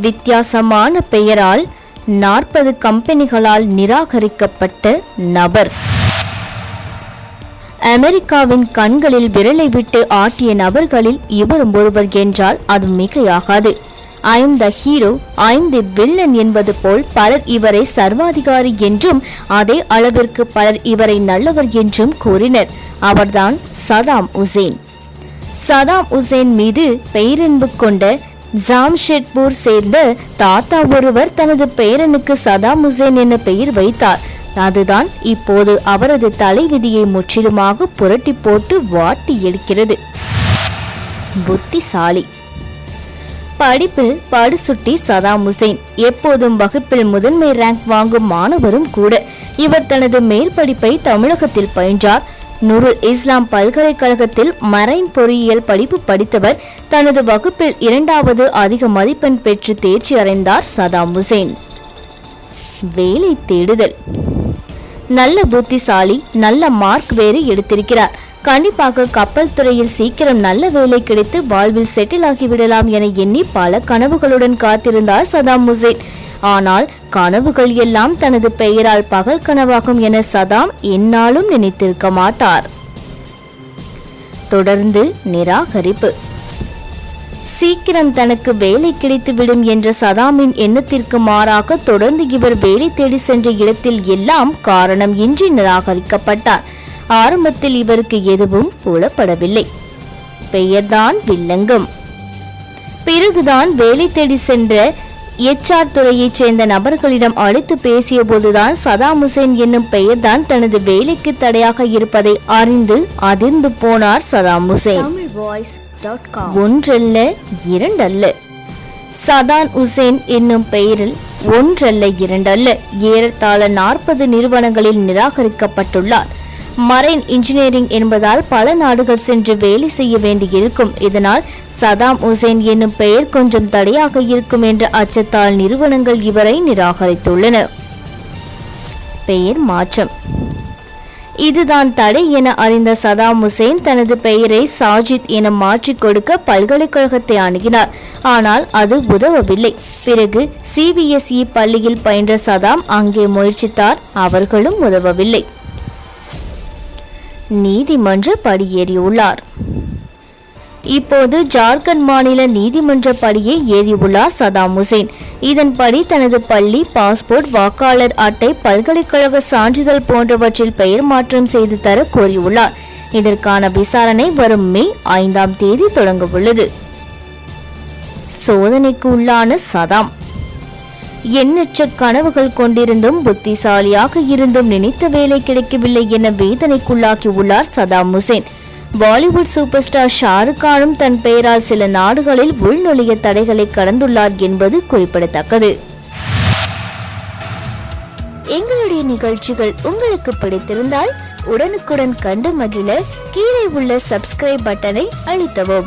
வித்தியாசமான பெயரால் நாற்பது கம்பெனிகளால் நிராகரிக்கப்பட்ட நபர். அமெரிக்காவின் கண்களில் விரலை விட்டு ஆட்டிய நபர்களில் இவரும் ஒருவர் என்றால் அது மிகையாகாது. I'm the hero I'm the villain என்பது போல் பலர் இவரை சர்வாதிகாரி என்றும் அதே அளவிற்கு பலர் இவரை நல்லவர் என்றும் கூறினர். அவர்தான் சதாம் உசேன். சதாம் உசேன் மீது பெயரன்பு கொண்ட ஜாம்ஷெட்பூர் சேர்ந்த தாத்தா ஒருவர் தனது பேரனுக்கு சதாம் உசேன் என பெயர் வைத்தார். அதுதான் இப்போது அவரது தலைவிதியை முற்றிலுமாக புரட்டி போட்டு வாட்டி எடுக்கிறது. புத்திசாலி. படிப்பில் படுசுட்டி சதாம் உசேன் எப்போதும் வகுப்பில் முதன்மை ரேங்க் வாங்கும் மாணவரும் கூட. இவர் தனது மேற்படிப்பை தமிழகத்தில் பயின்றார். நுருல் இஸ்லாம் பல்கலைக்கழகத்தில் மரைன் பொறியியல் படிப்பு படித்தவர். தனது வகுப்பில் இரண்டாவது அதிக மதிப்பெண் பெற்று தேர்ச்சி அடைந்தார் சதாம் ஹுசேன். வேலை தேடுதல். நல்ல புத்திசாலி நல்ல மார்க் வேறு எடுத்திருக்கிறார். கண்டிப்பாக கப்பல் துறையில் சீக்கிரம் நல்ல வேலை கிடைத்து வாழ்வில் செட்டில் ஆகிவிடலாம் என எண்ணி பல கனவுகளுடன் காத்திருந்தார் சதாம் ஹுசேன். ஆனால் கனவுகள் எல்லாம் தனது பெயரால் பகல் கனவாகும் என சதாம் என்னாலும் நினைத்திருக்க மாட்டார். தொடர்ந்து நிராகரிப்பு. சீக்கிரம் தனக்கு வேலை கிடைத்துவிடும் என்ற சதாமின் எண்ணத்திற்கு மாறாக தொடர்ந்து இவர் வேலை தேடி சென்ற இடத்தில் எல்லாம் காரணம் இன்றி நிராகரிக்கப்பட்டார். ஆரம்பத்தில் இவருக்கு எதுவும் புலப்படவில்லை. பெயர்தான் வில்லங்கம். பிறகுதான் வேலை தேடி சென்ற எச்ஆர் துறையைச் சேர்ந்த நபர்களிடம் அழைத்து பேசிய போதுதான் சதாம் ஹுசேன் என்னும் பெயர்தான் தனது வேலைக்கு தடையாக இருப்பதை அறிந்து அதிர்ந்து போனார் சதாம் ஹுசேன். ஒன்றல்ல இரண்டல்ல. சதான் உசேன் என்னும் பெயரில் ஒன்றல்ல இரண்டல்ல. ஏறத்தாழ நாற்பது நிறுவனங்களில் நிராகரிக்கப்பட்டுள்ளார். மரைன் இன்ஜினியரிங் என்பதால் பல நாடுகள் சென்று வேலை செய்ய வேண்டியிருக்கும். இதனால் சதாம் உசேன் என்னும் பெயர் கொஞ்சம் தடையாக இருக்கும் என்ற அச்சத்தால் நிறுவனங்கள் இவரை நிராகரித்துள்ளன. பெயர் மாற்றம். இதுதான் தடை என அறிந்த சதாம் ஹுசேன் தனது பெயரை சாஜித் என மாற்றிக் கொடுக்க பல்கலைக்கழகத்தை அணுகினார். ஆனால் அது உதவவில்லை. பிறகு சிபிஎஸ்இ பள்ளியில் பயின்ற சதாம் அங்கே முயற்சித்தார். அவர்களும் உதவவில்லை. நீதிமன்ற படியேறியுள்ளார் இப்போது ஜார்க்கண்ட் மாநில நீதிமன்ற படியை ஏறியுள்ளார் சதாம் ஹுசேன். இதன்படி தனது பள்ளி பாஸ்போர்ட் வாக்காளர் அட்டை பல்கலைக்கழக சான்றிதழ் போன்றவற்றில் பெயர் மாற்றம் செய்து தர கோரியுள்ளார். இதற்கான விசாரணை வரும் மே ஐந்தாம் தேதி தொடங்கவுள்ளது. சோதனைக்கு உள்ளான சதாம். எண்ணற்ற கனவுகள் கொண்டிருந்தும் புத்திசாலியாக இருந்தும் நினைத்த வேலை கிடைக்கவில்லை என வேதனைக்குள்ளாக்கி உள்ளார் Saddam Hussein. Bollywood superstar Shahrukh கானும் தன் பெயரால் சில நாடுகளில் உள்நுழைய தடைகளை கடந்துள்ளார் என்பது குறிப்பிடத்தக்கது. எங்களுடைய நிகழ்ச்சிகள் உங்களுக்கு பிடித்திருந்தால் உடனுக்குடன் கண்டு மகிழ கீழே உள்ள சப்ஸ்கிரைப் பட்டனை அழுத்தவும்.